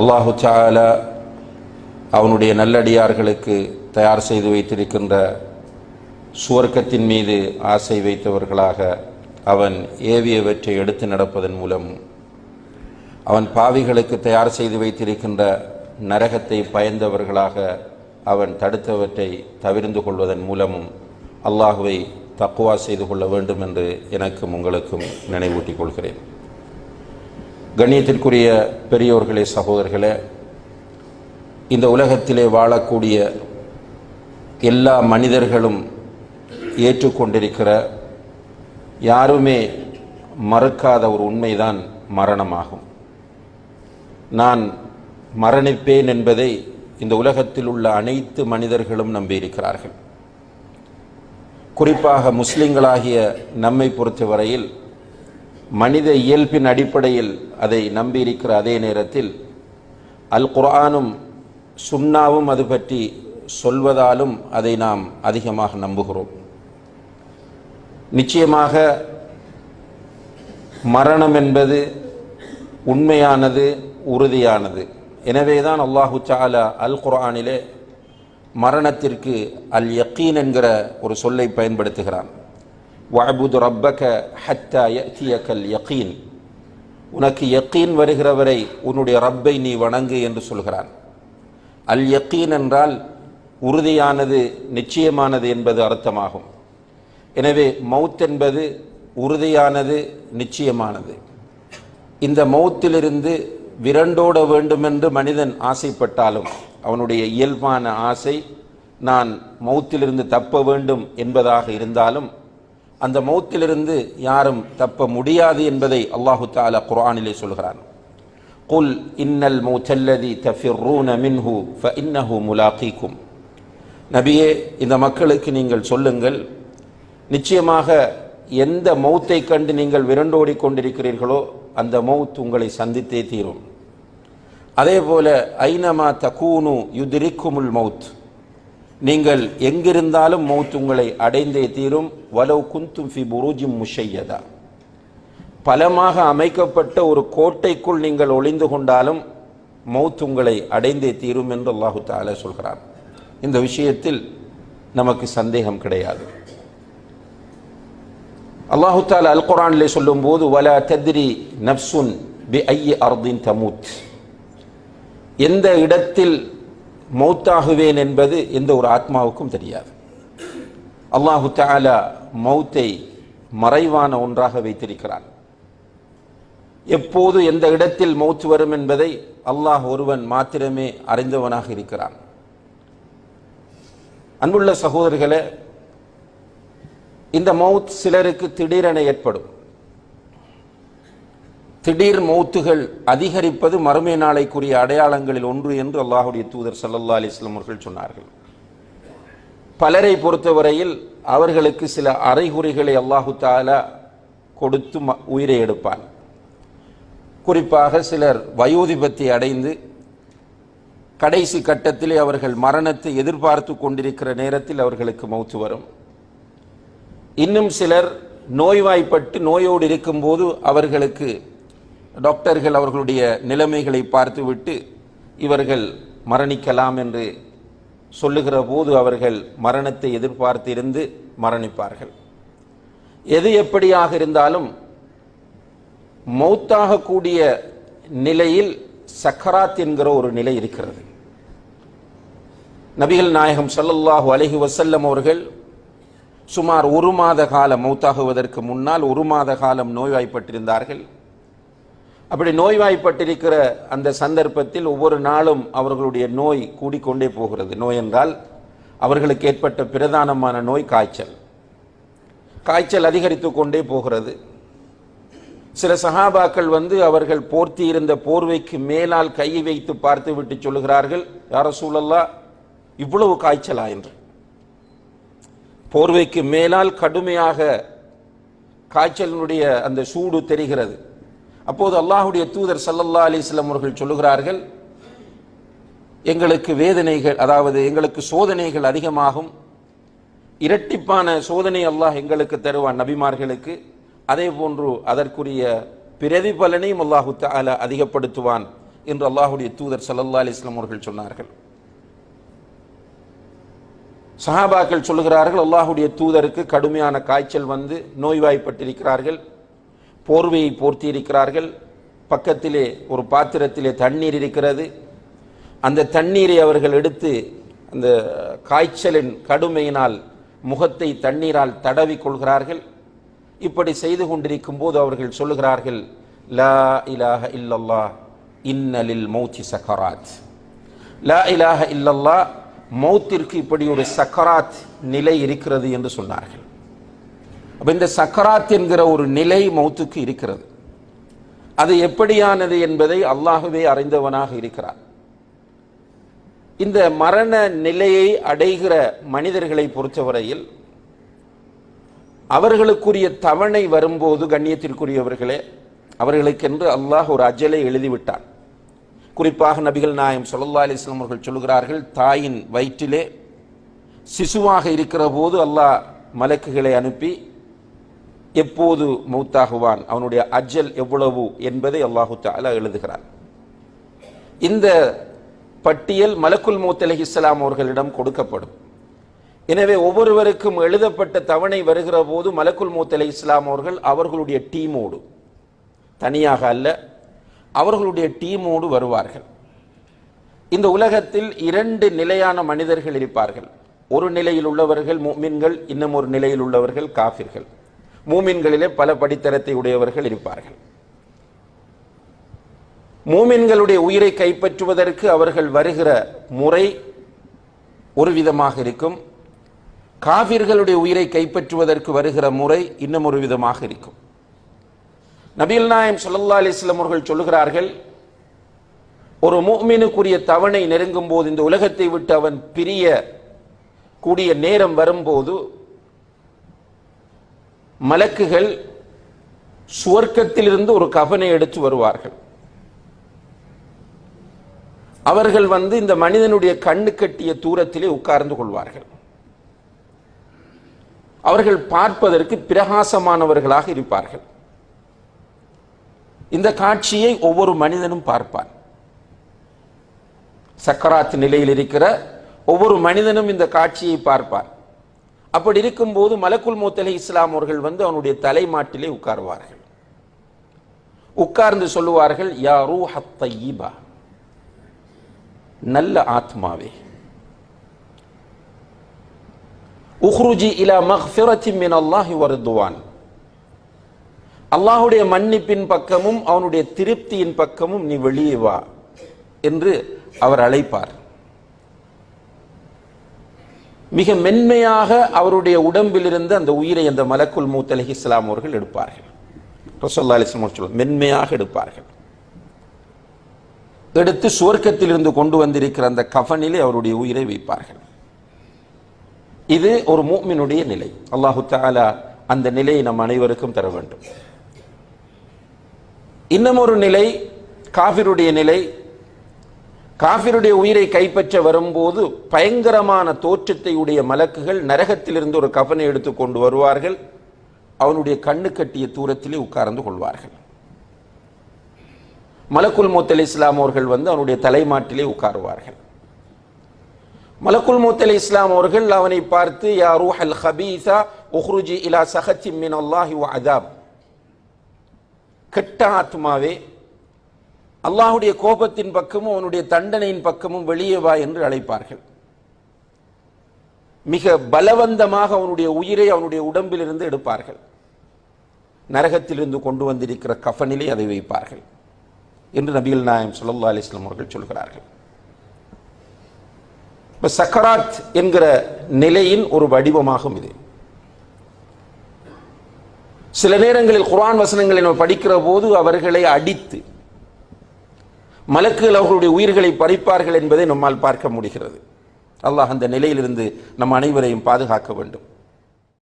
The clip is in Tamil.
அல்லாஹு சாலா அவனுடைய நல்லடியார்களுக்கு தயார் செய்து வைத்திருக்கின்ற சுவர்க்கத்தின் மீது ஆசை வைத்தவர்களாக அவன் ஏவியவற்றை எடுத்து நடப்பதன் மூலம் அவன் பாவிகளுக்கு தயார் செய்து வைத்திருக்கின்ற நரகத்தை பயந்தவர்களாக அவன் தடுத்தவற்றை தவிர்ந்து கொள்வதன் மூலமும் அல்லாஹுவை தக்குவா செய்து கொள்ள வேண்டும் என்று எனக்கும் உங்களுக்கும் நினைவூட்டிக் கொள்கிறேன். கண்ணியத்திற்குரிய பெரியோர்களே சகோதரர்களே இந்த உலகத்திலே வாழக்கூடிய எல்லா மனிதர்களும் ஏற்றுக்கொண்டிருக்கிற யாருமே மறுக்காத ஒரு உண்மைதான் மரணமாகும். நான் மரணிப்பேன் என்பதை இந்த உலகத்தில் உள்ள அனைத்து மனிதர்களும் நம்பியிருக்கிறார்கள். குறிப்பாக முஸ்லிம்களாகிய நம்மை பொறுத்தவரையில் மனித இயல்பின் அடிப்படையில் அதை நம்பியிருக்கிற அதே நேரத்தில் அல் குர்ஆனும் சுன்னாவும் அது பற்றி சொல்வதாலும் அதை நாம் அதிகமாக நம்புகிறோம். நிச்சயமாக மரணம் என்பது உண்மையானது உறுதியானது. எனவேதான் அல்லாஹு சாலா அல் குர்ஆனிலே மரணத்திற்கு அல் யக்கீன் என்கிற ஒரு சொல்லை பயன்படுத்துகிறான். வஅபுது ரப்பக ஹத்தா யத்தியக்கல் யக்கீன் உனக்கு யக்கீன் வருகிறவரை உன்னுடைய ரப்பை நீ வணங்கு என்று சொல்கிறான். அல் யக்கீன் என்றால் உறுதியானது நிச்சயமானது என்பது அர்த்தமாகும். எனவே மவுத் என்பது உறுதியானது நிச்சயமானது. இந்த மௌத்திலிருந்து விரண்டோட வேண்டுமென்று மனிதன் ஆசைப்பட்டாலும் அவனுடைய இயல்பான ஆசை நான் மௌத்திலிருந்து தப்ப வேண்டும் என்பதாக இருந்தாலும் அந்த மௌத்திலிருந்து யாரும் தப்ப முடியாது என்பதை அல்லாஹு தாலா குர்ஆனிலே சொல்கிறான். குல் இன்னல் மௌத்தல்லதி தஃபிர்ரூன மின்ஹு ஃப இன்னஹு முலாக்கீக்கும் நபியே இந்த மக்களுக்கு நீங்கள் சொல்லுங்கள் நிச்சயமாக எந்த மௌத்தை கண்டு நீங்கள் விரண்டோடி கொண்டிருக்கிறீர்களோ அந்த மௌத் உங்களை சந்தித்தே தீரும். அதே போல ஐனமா தகூனு யுதிரிக்குமுல் மௌத். நீங்கள் எங்கிருந்தாலும் மௌத் உங்களை அடைந்தே தீரும். வலவு குந்தும் ஃபி புரூஜிம் முஷையதா. பலமாக அமைக்கப்பட்ட ஒரு கோட்டைக்குள் நீங்கள் ஒளிந்து கொண்டாலும் மௌத் உங்களை அடைந்தே தீரும் என்று அல்லாஹு தாலா சொல்கிறான். இந்த விஷயத்தில் நமக்கு சந்தேகம் கிடையாது. அல்லாஹு தாலா அல் குரானிலே சொல்லும்போது வல தத்ரி நப்சுன் பி ஐய அர்தின் தமூத். எந்த இடத்தில் மௌத்தாகுவேன் என்பது எந்த ஒரு ஆத்மாவுக்கும் தெரியாது. அல்லாஹு தாலா மௌத்தை மறைவான ஒன்றாக வைத்திருக்கிறான் எப்போது எந்த இடத்தில் மௌத்து வரும் என்பதை அல்லாஹ் ஒருவன் மாத்திரமே அறிந்தவனாக இருக்கிறான். அன்புள்ள சகோதரர்களே இந்த மவுத் சிலருக்கு திடீரென ஏற்படும். திடீர் மௌத்துகள் அதிகரிப்பது மறுமை நாளைக்குரிய அடையாளங்களில் ஒன்று என்று அல்லாஹுடைய தூதர் சல்லல்லா அலிஸ்லாம் அவர்கள் சொன்னார்கள். பலரை பொறுத்தவரையில் அவர்களுக்கு சில அறைகுறிகளை அல்லாஹு தாலா கொடுத்து உயிரை எடுப்பான். குறிப்பாக சிலர் வயோதிபத்தை அடைந்து கடைசி கட்டத்திலே அவர்கள் மரணத்தை எதிர்பார்த்து கொண்டிருக்கிற நேரத்தில் அவர்களுக்கு மௌத்து வரும். இன்னும் சிலர் நோய்வாய்ப்பட்டு நோயோடு இருக்கும்போது அவர்களுக்கு டாக்டர்கள் அவர்களுடைய நிலைமைகளை பார்த்துவிட்டு இவர்கள் மரணிக்கலாம் என்று சொல்லுகிற போது அவர்கள் மரணத்தை எதிர்பார்த்து இருந்து மரணிப்பார்கள். எது எப்படியாக இருந்தாலும் மௌத்தாகக்கூடிய நிலையில் சக்கராத் என்கிற ஒரு நிலை இருக்கிறது. நபிகள் நாயகம் சல்லல்லாஹு அலஹி வசல்லம் அவர்கள் சுமார் ஒரு மாத காலம் மௌத்தாகுவதற்கு முன்னால் ஒரு மாத காலம் நோய்வாய்ப்பட்டிருந்தார்கள். அப்படி நோய்வாய்ப்பட்டிருக்கிற அந்த சந்தர்ப்பத்தில் ஒவ்வொரு நாளும் அவர்களுடைய நோய் கூடிக்கொண்டே போகிறது. நோய் என்றால் அவர்களுக்கு ஏற்பட்ட பிரதானமான நோய் காய்ச்சல். காய்ச்சல் அதிகரித்து கொண்டே போகிறது. சில சகாபாக்கள் வந்து அவர்கள் போர்த்தி இருந்த போர்வைக்கு மேலால் கையை வைத்து பார்த்து விட்டு சொல்லுகிறார்கள் யார சூழல்லா இவ்வளவு காய்ச்சலா என்று? போர்வைக்கு மேலால் கடுமையாக காய்ச்சலினுடைய அந்த சூடு தெரிகிறது. அப்போது அல்லாஹுடைய தூதர் சல்லல்லா அலிஸ்லாம் அவர்கள் சொல்லுகிறார்கள் எங்களுக்கு வேதனைகள் அதாவது எங்களுக்கு சோதனைகள் அதிகமாகும். இரட்டிப்பான சோதனை அல்லாஹ் எங்களுக்கு தருவான் நபிமார்களுக்கு. அதே போன்று அதற்குரிய பிரதிபலனையும் அல்லாஹு தால அதிகப்படுத்துவான் என்று அல்லாஹுடைய தூதர் சல்லல்லா அலிஸ்லாம் அவர்கள் சொன்னார்கள். சஹாபாக்கள் சொல்லுகிறார்கள் அல்லாஹுடைய தூதருக்கு கடுமையான காய்ச்சல் வந்து நோய்வாய்ப்பட்டிருக்கிறார்கள். போர்வையை போர்த்தி இருக்கிறார்கள் பக்கத்திலே ஒரு பாத்திரத்திலே தண்ணீர் இருக்கிறது. அந்த தண்ணீரை அவர்கள் எடுத்து அந்த காய்ச்சலின் கடுமையினால் முகத்தை தண்ணீரால் தடவி கொள்கிறார்கள். இப்படி செய்து கொண்டிருக்கும் போது அவர்கள் சொல்லுகிறார்கள் லா இலாஹ இல்லல்லா இன்னலில் மௌத்தி சக்கராத். லா இலாஹ இல்லல்லா மௌத்திற்கு இப்படி ஒரு சக்கராத் நிலை இருக்கிறது என்று சொன்னார்கள். அப்போ இந்த சக்கராத் என்கிற ஒரு நிலை மௌத்துக்கு இருக்கிறது. அது எப்படியானது என்பதை அல்லாஹுவே அறிந்தவனாக இருக்கிறார். இந்த மரண நிலையை அடைகிற மனிதர்களை பொறுத்தவரையில் அவர்களுக்குரிய தவணை வரும்போது கண்ணியத்திற்குரியவர்களே அவர்களுக்கென்று அல்லாஹ் ஒரு அஜலை எழுதிவிட்டான். குறிப்பாக நபிகள் நாயம் ஸல்லல்லாஹு அலிஸ்லாம் அவர்கள் சொல்கிறார்கள் தாயின் வயிற்றிலே சிசுவாக இருக்கிற போது அல்லாஹ் மலக்குகளை அனுப்பி எப்போது மௌத்தாகுவான்? அவனுடைய அஜல் எவ்வளவு என்பதை அல்லாஹு தாலா எழுதுகிறான். இந்த பட்டியல் மலக்குல் மௌத் இஸ்லாம் அவர்களிடம் கொடுக்கப்படும். எனவே ஒவ்வொருவருக்கும் எழுதப்பட்ட தவணை வருகிற போது மலக்குல் மௌத் இஸ்லாம் அவர்கள் அவர்களுடைய டீமோடு தனியாக அல்ல அவர்களுடைய டீமோடு வருவார்கள். இந்த உலகத்தில் இரண்டு நிலையான மனிதர்கள் இருப்பார்கள். ஒரு நிலையில் உள்ளவர்கள் மூமின்கள் இன்னும் ஒரு நிலையில் உள்ளவர்கள் காஃபிர்கள். மூமின்களிலே பல படித்தரத்தை உடையவர்கள் இருப்பார்கள். மூமின்களுடைய உயிரை கைப்பற்றுவதற்கு அவர்கள் வருகிற முறை ஒரு விதமாக இருக்கும். காவிர்களுடைய உயிரை கைப்பற்றுவதற்கு வருகிற முறை இன்னும் ஒரு விதமாக இருக்கும். நபீல் நாயம் ஸல்லல்லாஹு அலைஹி அவர்கள் சொல்லுகிறார்கள் ஒரு மூமினுக்குரிய தவணை நெருங்கும் போது இந்த உலகத்தை விட்டு அவன் பிரிய கூடிய நேரம் வரும்போது மலக்குகள் சுவர்க்கத்திலிருந்து ஒரு கவனை எடுத்து வருவார்கள். அவர்கள் வந்து இந்த மனிதனுடைய கண்ணு கட்டிய தூரத்திலே உட்கார்ந்து கொள்வார்கள். அவர்கள் பார்ப்பதற்கு பிரகாசமானவர்களாக இருப்பார்கள். இந்த காட்சியை ஒவ்வொரு மனிதனும் பார்ப்பான். சக்கராத் நிலையில் இருக்கிற ஒவ்வொரு மனிதனும் இந்த காட்சியை பார்ப்பான். அப்படி இருக்கும்போது மலக்குல் மூத்தலை இஸ்லாம் அவர்கள் வந்து அவனுடைய தலைமாட்டிலே உட்காருவார்கள். உட்கார்ந்து சொல்லுவார்கள் யா ரூஹத் நல்ல ஆத்மாவே உஹ்ருஜி இலா மஹ்ஃபிரத்தி மின் அல்லாஹி வருதுவான். அல்லாஹுடைய மன்னிப்பின் பக்கமும் அவனுடைய திருப்தியின் பக்கமும் நீ வெளியே வா என்று அவர் அழைப்பார். மிக மென்மையாக அவருடைய உடம்பிலிருந்து அந்த உயிரை அந்த மலக்குல் மூத் அலி இஸ்லாம் அவர்கள் எடுப்பார்கள். ரசோல்லா அலிஸ்லாம் மென்மையாக எடுப்பார்கள். எடுத்து சுவர்க்கத்திலிருந்து கொண்டு வந்திருக்கிற அந்த கஃனிலே அவருடைய உயிரை வைப்பார்கள். இது ஒரு மூமினுடைய நிலை. அல்லாஹு தாலா அந்த நிலையை நம் அனைவருக்கும் தர வேண்டும். இன்னும் ஒரு நிலை காபிருடைய நிலை காஃபிருடைய உயிரை கைப்பற்ற வரும்போது பயங்கரமான தோற்றத்தை உடைய மலக்குகள் நரகத்திலிருந்து ஒரு கஃனை எடுத்து கொண்டு வருவார்கள். அவனுடைய கண்ணு கட்டிய தூரத்திலே உட்கார்ந்து கொள்வார்கள். மலக்குல் மூத் இஸ்லாம் அவர்கள் வந்து அவனுடைய தலைமாட்டிலே உட்காருவார்கள். மலக்குல் மூத் இஸ்லாம் அவர்கள் அவனை பார்த்து யா ரூஹ் அல் ஹபீசா உஹ்ருஜி இலா சஹத்தி மின் அல்லாஹி அதாப். கெட்ட ஆத்மாவே அல்லாஹுடைய கோபத்தின் பக்கமும் அவனுடைய தண்டனையின் பக்கமும் வெளியே வா என்று அழைப்பார்கள். மிக பலவந்தமாக அவனுடைய உயிரை அவனுடைய உடம்பிலிருந்து எடுப்பார்கள். நரகத்திலிருந்து கொண்டு வந்திருக்கிற கஃனிலே அதை வைப்பார்கள் என்று நபிகள் நாயம் சுல்லா அலிஸ்லாம் அவர்கள் சொல்கிறார்கள். இப்போ சக்கராத் என்கிற நிலையின் ஒரு வடிவமாகும் இது. சில நேரங்களில் குர்ஆன் வசனங்களை நம்ம படிக்கிற போது அவர்களை அடித்து மலக்குகள் அவர்களுடைய உயிர்களை பறிப்பார்கள் என்பதை நம்மால் பார்க்க முடிகிறது. அல்லாஹ் அந்த நிலையிலிருந்து நம் அனைவரையும் பாதுகாக்க வேண்டும்.